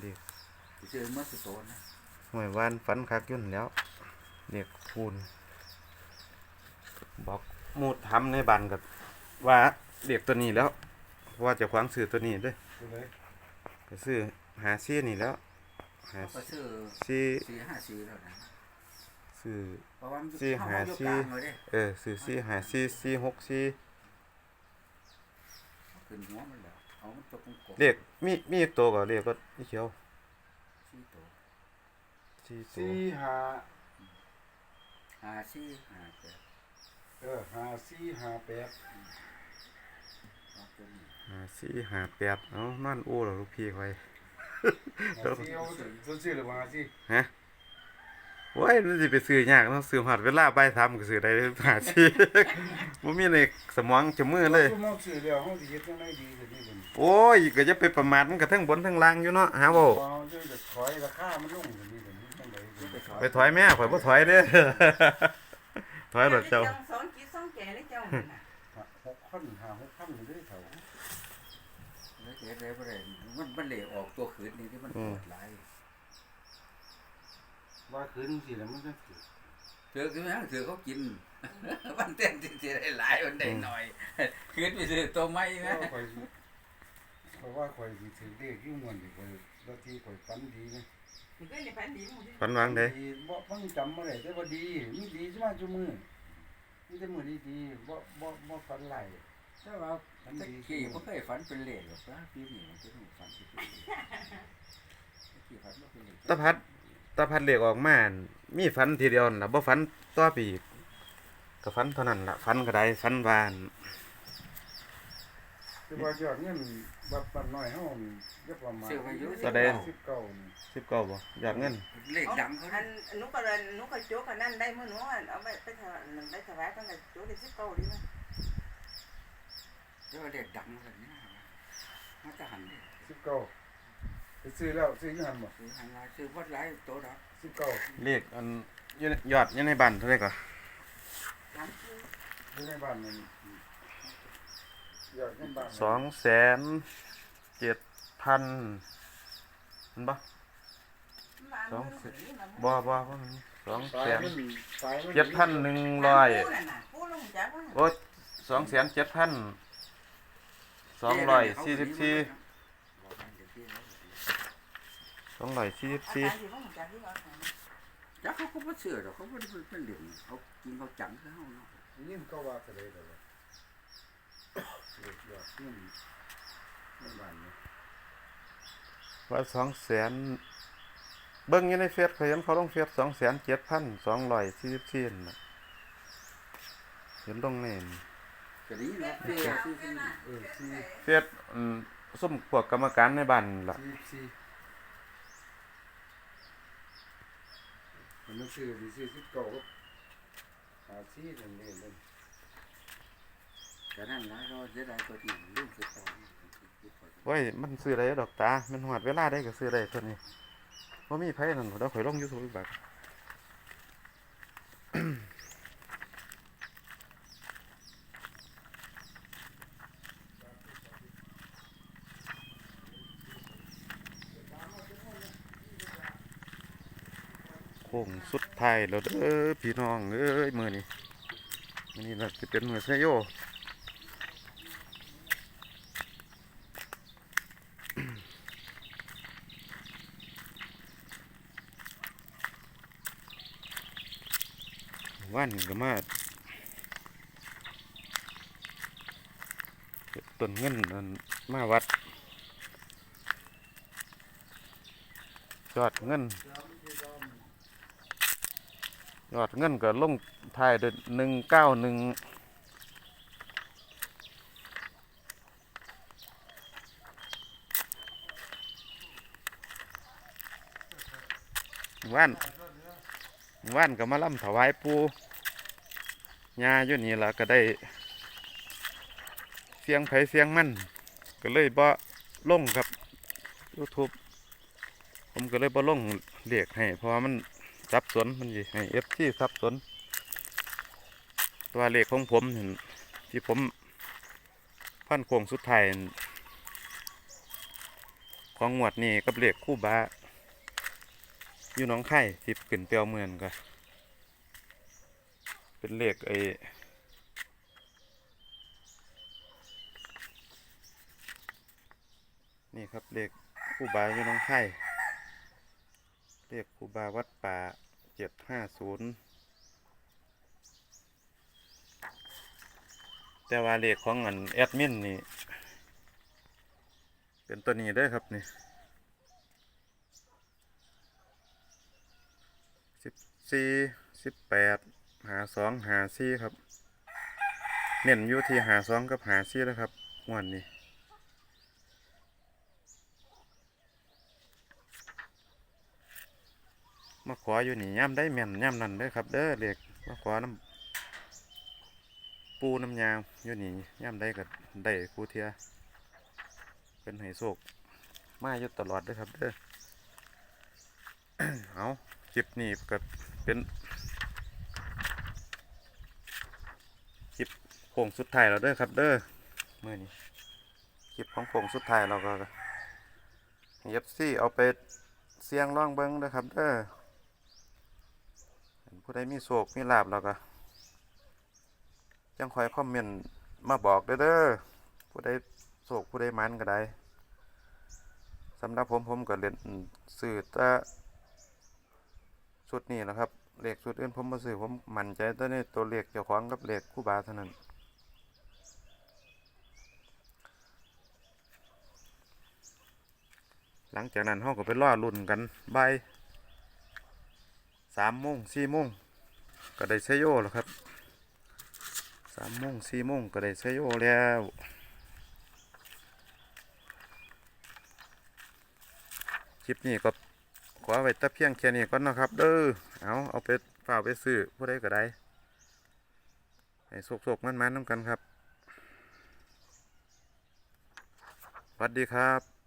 เด็กสิซื้อเมื่อสุดโตนะหวยหวานฝันคักอยุ่นนแหล้ว เด็กคูณบอกหมูดทำในบ้านกับว่าเด็กตัวนี้แล้วเพราะว่าเจะควางซื้อตัวนี้เด้วยตัวไหนก็ซื้อหาซี่นี่แล้วหาเขาก็ซื้อซี่สี่ห้าสี่แล้วนะซื้อเพราะว่ามันสี่เข้หามาอยู่สี่กลางเลยเด้เออซื้อซี่หาซี่ซี่หกซี่ขึ้นหัวมันแล้ว เอามันตกกลมๆเด็กมีมีอีกตัวก็เรียกก็นี่เขียวสี่โตซี่ตัวสี่ห้าห้าสี่ห้าแปดเออห้าสี่ห้าแปดเอาตัวนี้หาซี่หาแปดเอ้านั่นอู้เหรอลูกพี่คอยห้าสี่เอาตัวชื่อหรือว่าห้าสี่ฮะโว้ยมันสิไปซื้อยากเนาะซื้อหอดเวลาใบายทำก็ซื้อได้หาซี่บ่มีในสมองจะมือเลยตัวมอกชื่อเดียวห้องที่เฮ็ดจังไดดีกว่านี้เป็นโอ้ยก็จะไปประมาทมันก็ทั้งบนทั้งล่างอยู่เนาะหาเว้าพอจะจะถอยราคามันลงกว่านี้เป็นจังได๋ไปถอยไปถอยแม่ข่อยบ่ถอยเด้อ ถอยรถเจ้า สองจิตสองแก่ได้เจ้านั่นน่ะหกพันห้าหกพันอยู่ด้วยเท่า แล้วเจ๊ได้บ่ได้มันมันเหลวออกตัวขืนนี่ที่มันปวดหลาย ว่าคืนสิแล้วมันจะถือเถือคือมันถือเขากินมันเต้นสิได้หลายมันได้หน่อยขืนไปซื้อตัวใหม่เพนะราะข่อยเพราะว่าข่อยสิถือเลขอยู่มันนี่ข่อยแล้วที่ข่อยฝันดีนะมันก็ในพันดีมันฝันวางเด้ดีบ่ฟังจำบ่ได้แต่ว่าดีมีดีใช่ไหมจุมือมีแต่มือดีๆบ่บ่บ่ฝันไหลถ้าว่าตะกี้บ่เคยฝันเป็นเหลวหรอกนะปีนี้มันจะต้องฝันสิเป็นเหลวตะกี้ฝันบ่เป็นเหลวตะพัด ตะพัดเหล็กออกมาอั่นมีฝันทีเดียวนั่นล่ะบ่ฝันต่อไปอีกก็ฝันเท่านั้นล่ะฝันก็ได้ฝันว่าอั่นแต่ว่ายอดเงินบัดบัดน้อยเฮานี่ก็ประมาณก็ได้สิบเก้านี่19บ่ยอดเงินเลขดังเขาอัเนี่ยนนุก็เลยนุก็โจกันนั่นได้มื้อนู้นเอาไปไปถวายไปถวายตั้งแต่โจได้สิบเก้าดีมั้ยเรียกว่าเลขดังเลยนี่มันจะหันเลยสิบเก้า ไปซื้อแล้วซื้ออยังหันบ่ซื้อหันมาซื้อวัดหลายโตดอกสิบเก้าเลขอันอยู่ในยอดอยู่ในบ้านเท่าไหร่ก็หลังที่อยู่ในบ้านนี่ยอดเงินบ้านสองแสนเจ็ดพันมันบ่สองสิบบ่บ่บ่มันสองสายแสนมันสายมันเจ็ดพันหนึ่งร้อยปูลงจากว่าโอ้ยสองแสนเจ็ดพันสองร้อยสี่สิบสี่ส องร้อยสี่สิบสี่อาจารย์ที่ลงจากที่ว่าแล้วเขาก็ไม่เชื่อหรอกเขาไม่ได้เป็นเหรียญเขากินเขาจังเขาเนาะยิ่งก็ว่าทะเลเด้อเด็กยอดเงินในบ้านนี่ว่าสองแสนเบิ้งอยู่ในเฟซเขาเห็นเขาลงเฟซสองแสนเจ็ดพันสองร้อยสี่สิบสี่น่ะเห็นลงในนี่ก็ดีเนาะเพื่อซื้อซื้อเออสี่เฟซอืมส้มพวกกรรมการในบ้านล่ะสี่ มันซื้อดีซื้อสิบเก้าก็หาซีนั่นเองเลยแต่นั่นนะเราจะได้ตัวที่ลูกคือตอนโอ้ยมันซื้ออะไรดอกตา มันหอดเวลาได้ก็ซื้ออะไรตัวนี้ว่ามีไพ่หนั่นเดี๋ยวข่อยลงยูทูบอีกบัก ค้งสุดท้ายแล้วเด้อพี่น้องเอ้ยมือนี้มือนี้เราจะเป็นมือเซโยวันก็มาต้นเงินนั่นมาวัดยอดเงิน ยอดเงินก็ลงท้ายด้วยหนึ่งเก้าหนึ่งว่านว่านก็มาล่ำถวายปูญาอยู่นี่ละก็ได้ เสียงไผเสียงมัน ก็เลยบ่ลงครับ YouTube ผมก็เลยบ่ลงเรียกให้เพราะว่ามัน สับสนมันสิให้เอฟซีสับสนตัวเลขของผมเห็นที่ผมพันโค้งสุดท้ายนั่นของงวดนี้กับเลขคู่บ้าอยู่น้องไข่สิบขึ้นเปียวเมือนก็เป็นเลขไอ้นี่ครับเลขคู่บ้าอยู่น้องไข่ เลขคูบาวัดป่าเจ็ดห้าศูนย์แต่ว่าเลขของอันแอดมินนี่ เป็นตัวนี้เด้ครับนี่สิบสี่สิบแปดหาสองหาสี่ครับ เน้นอยู่ที่หาสองกับหาสี่แล้วครับงวันนี้ มาขออยู่นี่ย่ำได้แม่นย่ำนั่นเด้อครับ เด้อเด็กมาขอน้ำปูน้ำยางอยู่นี่ย่ำได้ก็ได้คูเทียเป็นไห้โศกมาอยู่ตลอดเด้อครับเด้อเอาคลิปนี้ก็เป็นคลิปโค้งสุดท้ายแล้วเด้อครับ เด้อเมื่อนี้คลิปของโค้งสุดท้ายเราก็เย็บซี่เอาไปเสียงร่องเบิ้งเด้อครับเด้อ ผู้ใดมีโศกมีลาบเราก็จังคอยคอมเมนต์มาบอกเด้อเด้อผู้ใดโศกผู้ใดมันก็ได้สำหรับผมผมก็เล่นสื่อต่ชุดนี้นะครับเลขชุดอื่นผมมาสื่อผมมั่นใจต่ในตัวเลขเจ้าของกับเลขคู่บาเท่านั้นหลังจากนั้นห้องก็ไปล่อลุ่นกันบาย สามโมงสี่โมงก็ได้เซโยแล้วครับสามโมงสี่โมงก็ได้เซโยแล้วคลิปนี้ก็ขอไว้ต่เพียงแค่นี้ก่อนนะครับ เด้อเอาเอาไปฝากไปซื้อผู้ใดก็ได้ให้โศกๆมันๆน้ำกันครับสวัสดีครับ